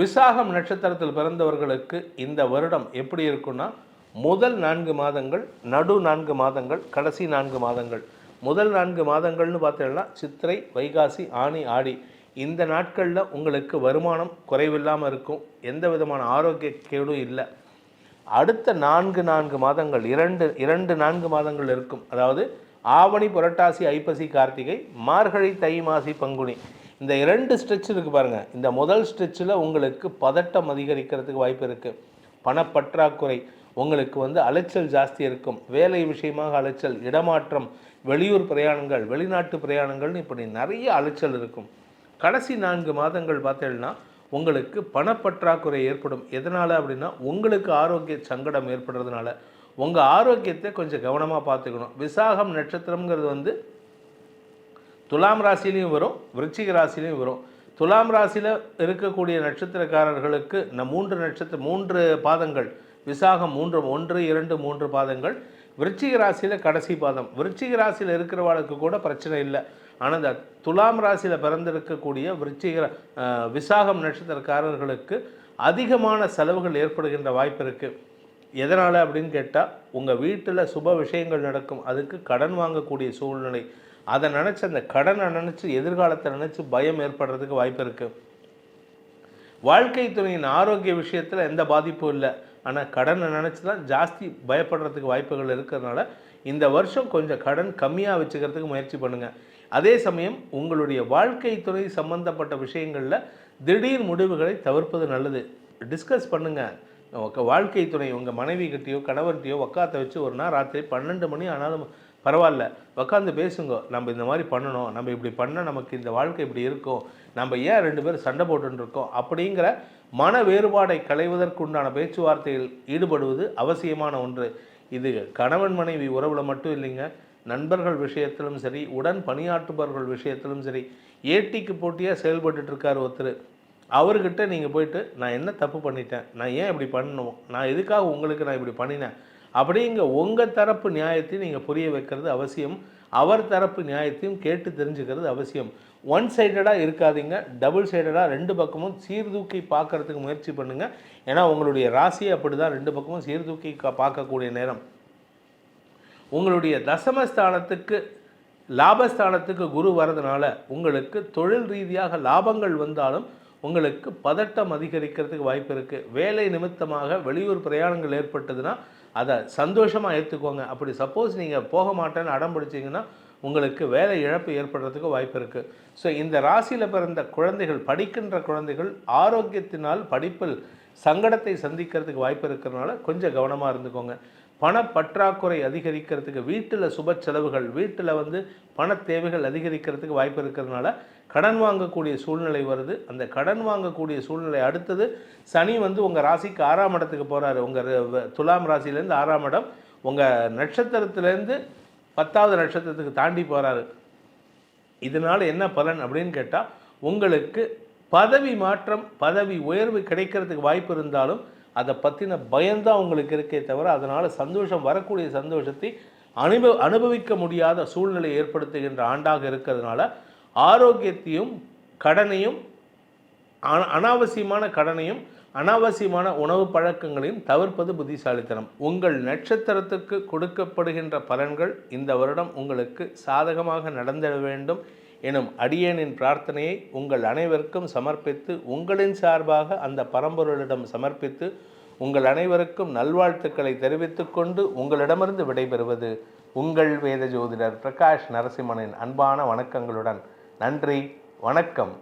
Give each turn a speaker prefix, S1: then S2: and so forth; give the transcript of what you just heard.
S1: விசாகம் நட்சத்திரத்தில் பிறந்தவர்களுக்கு இந்த வருடம் எப்படி இருக்குன்னா முதல் நான்கு மாதங்கள் நடு நான்கு மாதங்கள் கடைசி நான்கு மாதங்கள். முதல் நான்கு மாதங்கள்னு பார்த்தீங்கன்னா சித்திரை வைகாசி ஆனி ஆடி. இந்த நாட்களில் உங்களுக்கு வருமானம் குறைவில்லாமல் இருக்கும். எந்த விதமான ஆரோக்கிய கேடும் இல்லை. அடுத்த நான்கு நான்கு மாதங்கள் இரண்டு இரண்டு நான்கு மாதங்கள் இருக்கும். அதாவது ஆவணி புரட்டாசி ஐப்பசி கார்த்திகை மார்கழி தை மாசி பங்குனி. இந்த இரண்டு ஸ்ட்ரெச் இருக்குது பாருங்கள் இந்த முதல் ஸ்ட்ரெச்சில் உங்களுக்கு பதட்டம் அதிகரிக்கிறதுக்கு வாய்ப்பு இருக்குது பணப்பற்றாக்குறை உங்களுக்கு வந்து அலைச்சல் ஜாஸ்தி இருக்கும். வேலை விஷயமாக அலைச்சல் இடமாற்றம் வெளியூர் பிரயாணங்கள் வெளிநாட்டு பிரயாணங்கள்னு இப்படி நிறைய அலைச்சல் இருக்கும். கடைசி நான்கு மாதங்கள் பார்த்தீங்கன்னா உங்களுக்கு பணப்பற்றாக்குறை ஏற்படும். எதனால் அப்படின்னா உங்களுக்கு ஆரோக்கிய சங்கடம் ஏற்படுறதுனால. உங்கள் ஆரோக்கியத்தை கொஞ்சம் கவனமாக பார்த்துக்கணும். விசாகம் நட்சத்திரம்ங்கிறது வந்து துலாம் ராசிலையும் வரும் விருச்சிக ராசிலையும் வரும். துலாம் ராசியில் இருக்கக்கூடிய நட்சத்திரக்காரர்களுக்கு இந்த மூன்று நட்சத்திர மூன்று பாதங்கள். விசாகம் மூன்று ஒன்று இரண்டு மூன்று பாதங்கள். விருச்சிக ராசியில் கடைசி பாதம். விருச்சிக ராசியில் இருக்கிறவாளுக்கு கூட பிரச்சனை இல்லை. ஆனால் இந்த துலாம் ராசியில் பிறந்திருக்கக்கூடிய விருச்சிக விசாகம் நட்சத்திரக்காரர்களுக்கு அதிகமான செலவுகள் ஏற்படுகின்ற வாய்ப்பு இருக்குது எதனால் அப்படின்னு கேட்டால் உங்கள் வீட்டில் சுப விஷயங்கள் நடக்கும். அதுக்கு கடன் வாங்கக்கூடிய சூழ்நிலை. அதை நினச்சி அந்த கடனை நினச்சி எதிர்காலத்தை நினச்சி பயம் ஏற்படுறதுக்கு வாய்ப்பு இருக்குது வாழ்க்கை துணையின் ஆரோக்கிய விஷயத்தில் எந்த பாதிப்பும் இல்லை. ஆனால் கடனை நினச்சி தான் ஜாஸ்தி பயப்படுறதுக்கு வாய்ப்புகள் இருக்கிறதுனால இந்த வருஷம் கொஞ்சம் கடன் கம்மியாக வச்சுக்கிறதுக்கு முயற்சி பண்ணுங்கள் அதே சமயம் உங்களுடைய வாழ்க்கை துறை சம்பந்தப்பட்ட விஷயங்களில் திடீர் முடிவுகளை தவிர்ப்பது நல்லது. டிஸ்கஸ் பண்ணுங்கள் வாழ்க்கை துணை உங்கள் மனைவி கிட்டேயோ கணவர்கிட்டயோ உக்காத்த வச்சு ஒரு நாள் ராத்திரி பன்னெண்டு மணி ஆனாலும் பரவாயில்ல. உட்காந்து பேசுங்க. நம்ம இந்த மாதிரி பண்ணணும். நம்ம இப்படி பண்ணால் நமக்கு இந்த வாழ்க்கை இப்படி இருக்கும். நம்ம ஏன் ரெண்டு பேரும் சண்டை போட்டுருக்கோம் அப்படிங்கிற மன வேறுபாடை களைவதற்குண்டான பேச்சுவார்த்தையில் ஈடுபடுவது அவசியமான ஒன்று. இது கணவன் மனைவி உறவில் மட்டும் இல்லைங்க. நண்பர்கள் விஷயத்திலும் சரி உடன் பணியாற்றுபவர்கள் விஷயத்திலும் சரி ஏட்டிக்கு போட்டியாக செயல்பட்டுட்டு இருக்கார் ஒருத்தர். அவர்கிட்ட நீங்கள் போயிட்டு நான் என்ன தப்பு பண்ணிட்டேன்? நான் ஏன் இப்படி பண்ணணும்? நான் எதுக்காக உங்களுக்கு நான் இப்படி பண்ணினேன்? அப்படிங்க உங்கள் தரப்பு நியாயத்தையும் நீங்கள் புரிய வைக்கிறது அவசியம். அவர் தரப்பு நியாயத்தையும் கேட்டு தெரிஞ்சுக்கிறது அவசியம். ஒன் சைடடாக இருக்காதீங்க. டபுள் சைடடாக ரெண்டு பக்கமும் சீர்தூக்கி பார்க்கறதுக்கு முயற்சி பண்ணுங்கள் ஏன்னா உங்களுடைய ராசி அப்படி தான் ரெண்டு பக்கமும் சீர்தூக்கி கா- பார்க்கக்கூடிய நேரம். உங்களுடைய தசமஸ்தானத்துக்கு லாபஸ்தானத்துக்கு குரு வரதுனால உங்களுக்கு தொழில் ரீதியாக லாபங்கள் வந்தாலும் உங்களுக்கு பதட்டம் அதிகரிக்கிறதுக்கு வாய்ப்பு இருக்குது வேலை நிமித்தமாக வெளியூர் பிரயாணங்கள் ஏற்பட்டதுன்னா அதை சந்தோஷமாக ஏற்றுக்கோங்க அப்படி சப்போஸ் நீங்கள் போக மாட்டேன்னு அடம் பிடிச்சீங்கன்னா உங்களுக்கு வேலை இழப்பு ஏற்படுறதுக்கு வாய்ப்பு இருக்குது ஸோ இந்த ராசியில் பிறந்த குழந்தைகள் படிக்கின்ற குழந்தைகள் ஆரோக்கியத்தினால் படிப்பில் சங்கடத்தை சந்திக்கிறதுக்கு வாய்ப்பு இருக்கிறதுனால கொஞ்சம் கவனமாக இருந்துக்கோங்க. பணப்பற்றாக்குறை அதிகரிக்கிறதுக்கு வீட்டில் சுப செலவுகள் வீட்டில் வந்து பண தேவைகள் அதிகரிக்கிறதுக்கு வாய்ப்பு இருக்கிறதுனால கடன் வாங்கக்கூடிய சூழ்நிலை வருது. அந்த கடன் வாங்கக்கூடிய சூழ்நிலை அடுத்தது சனி வந்து உங்கள் ராசிக்கு ஆறாம் இடத்துக்கு போகிறாரு உங்கள் துலாம் ராசியிலேருந்து ஆறாம் இடம். உங்கள் நட்சத்திரத்துலேருந்து பத்தாவது நட்சத்திரத்துக்கு தாண்டி போகிறாரு இதனால் என்ன பலன் அப்படின்னு கேட்டால் உங்களுக்கு பதவி மாற்றம் பதவி உயர்வு கிடைக்கிறதுக்கு வாய்ப்பு இருந்தாலும் அதை பற்றின பயம்தான் உங்களுக்கு இருக்கே தவிர அதனால் சந்தோஷம் வரக்கூடிய சந்தோஷத்தை அனுபவ அனுபவிக்க முடியாத சூழ்நிலை ஏற்படுத்துகின்ற ஆண்டாக இருக்கிறதுனால ஆரோக்கியத்தையும் கடனையும் அனாவசியமான கடனையும் அனாவசியமான உணவு பழக்கங்களையும் தவிர்ப்பது புத்திசாலித்தனம். உங்கள் நட்சத்திரத்துக்கு கொடுக்கப்படுகின்ற பலன்கள் இந்த வருடம் உங்களுக்கு சாதகமாக நடந்திட வேண்டும். எனும் அடியேனின் பிரார்த்தனையை உங்கள் அனைவருக்கும் சமர்ப்பித்து உங்களின் சார்பாக அந்த பரம்பொருளிடம் சமர்ப்பித்து உங்கள் அனைவருக்கும் நல்வாழ்த்துக்களை தெரிவித்துக் கொண்டு உங்களிடமிருந்து விடைபெறுவது உங்கள் வேத ஜோதிடர் பிரகாஷ் நரசிம்மனின் அன்பான வணக்கங்களுடன். நன்றி வணக்கம்.